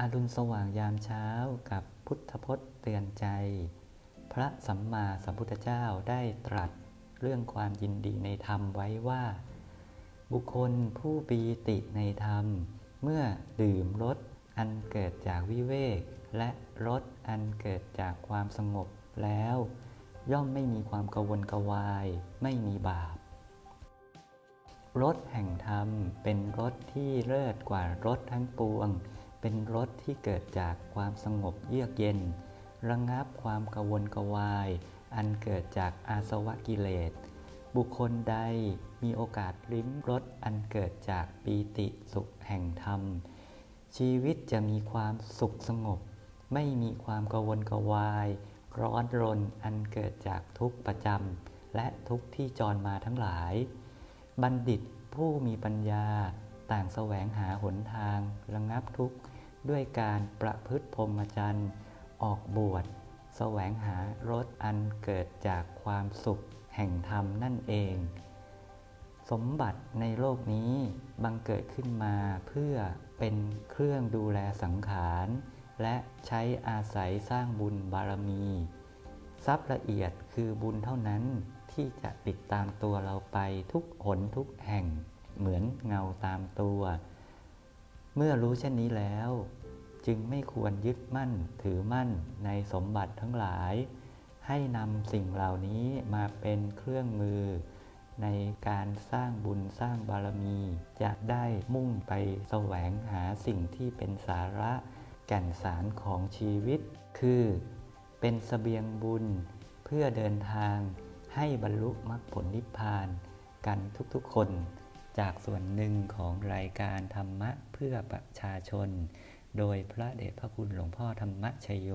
อารุณสว่างยามเช้ากับพุทธพจน์เตือนใจ พระสัมมาสัมพุทธเจ้าได้ตรัสเรื่องความยินดีในธรรมไว้ว่า บุคคลผู้ปีติในธรรม เมื่อดื่มรสอันเกิดจากวิเวก และรสอันเกิดจากความสงบแล้ว ย่อมไม่มีความกวนกวาย ไม่มีบาปรสแห่งธรรมเป็นรสที่เลิศกว่ารสทั้งปวง เป็นรสที่เกิดจากความสงบเยือกเย็น ระงับความกวนกวาย อันเกิดจากอาสวะกิเลส บุคคลใดมีโอกาสลิ้มรสอันเกิดจากปีติสุขแห่งธรรม ชีวิตจะมีความสุขสงบ ไม่มีความกวนกวาย ร้อนรนอันเกิดจากทุกประจำและทุกที่จรมาทั้งหลาย บัณฑิตผู้มีปัญญาต่างแสวงหาหนทางระงับทุกข์ ด้วยการประพฤติพรหมจรรย์ ออกบวชแสวงหารสอันเกิดจากความสุขแห่งธรรมนั่นเอง สมบัติในโลกนี้บังเกิดขึ้นมาเพื่อเป็นเครื่องดูแลสังขาร และใช้อาศัยสร้างบุญบารมี ทรัพย์ละเอียดคือบุญเท่านั้นที่จะติดตามตัวเราไปทุกหนทุกแห่ง เหมือนเงาตามตัว เมื่อรู้เช่นนี้แล้ว จึงไม่ควรยึดมั่นถือมั่นในสมบัติทั้งหลาย ให้นำสิ่งเหล่านี้มาเป็นเครื่องมือ ในการสร้างบุญสร้างบารมี จะได้มุ่งไปแสวงหาสิ่งที่เป็นสาระแก่นสารของชีวิต คือเป็นสเสบียงบุญเพื่อเดินทางให้บรรลุมรรคผลนิพพานกันทุกๆคน จากส่วนหนึ่งของรายการธรรมะเพื่อประชาชน โดยพระเดชพระคุณหลวงพ่อธรรมชโย